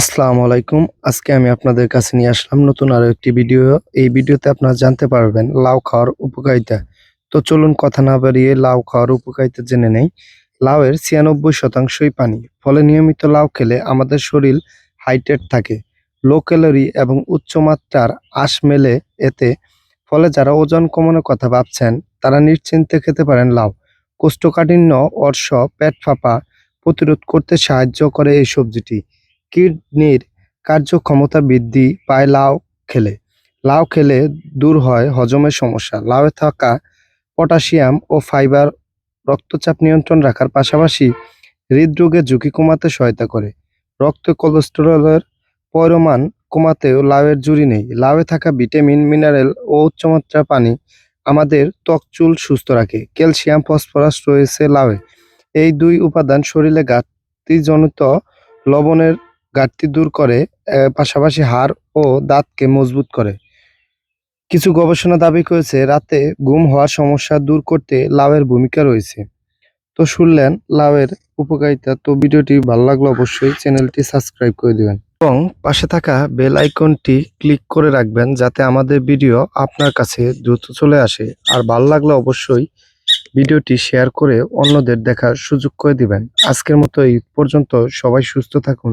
আসসালামু আলাইকুম। আজকে আমি আপনাদের কাছে নিয়ে আসলাম নতুন আরও একটি ভিডিও। এই ভিডিওতে আপনারা জানতে পারবেন লাউ খাওয়ার উপকারিতা। তো চলুন কথা না বাড়িয়ে লাউ খাওয়ার উপকারিতা জেনে নেই। লাউয়ের ছিয়ানব্বই শতাংশই পানি। ফলে নিয়মিত লাউ খেলে আমাদের শরীর হাইটেড থাকে, লো ক্যালোরি এবং উচ্চ মাত্রার আঁশ মেলে এতে। ফলে যারা ওজন কমানোর কথা ভাবছেন, তারা নিশ্চিন্তে খেতে পারেন লাউ। কোষ্ঠকাঠিন্য, অর্শ, পেট ফাঁপা প্রতিরোধ করতে সাহায্য করে এই সবজিটি। কিডনির কার্যক্ষমতা বৃদ্ধি পায় লাউ খেলে। লাউ খেলে দূর হয় হজমের সমস্যা। লাউয়ে থাকা পটাশিয়াম ও ফাইবার রক্তচাপ নিয়ন্ত্রণ রাখার পাশাপাশি হৃদরোগের ঝুঁকি কমাতে সহায়তা করে। রক্তে কোলেস্টেরলের পরিমাণ কমাতেও লাউয়ের জুড়ি নেই। লাউয়ে থাকা ভিটামিন, মিনারেল ও উচ্চমাত্রার পানি আমাদের ত্বক, চুল সুস্থ রাখে। ক্যালসিয়াম, ফসফরাস রয়েছে লাউয়ে। এই দুই উপাদান শরীরে ঘাটতিজনিত লবণের ঘাটতি দূর করে পাশাপাশি হাড় ও দাঁতকে মজবুত করে। কিছু গবেষণা দাবি করেছে, রাতে ঘুম হওয়ার সমস্যা দূর করতে লাউয়ের ভূমিকা রয়েছে। তো শুনলেন লাউয়ের উপকারিতা, তো ভিডিওটি ভালো লাগলে অবশ্যই চ্যানেলটি সাবস্ক্রাইব করে দিবেন। এবং পাশে থাকা বেল আইকনটি ক্লিক করে রাখবেন, যাতে আমাদের ভিডিও আপনার কাছে দ্রুত চলে আসে। আর ভালো লাগলে অবশ্যই ভিডিওটি শেয়ার করে অন্যদের দেখার সুযোগ করে দিবেন। আজকের মতো এই পর্যন্ত সবাই সুস্থ থাকুন।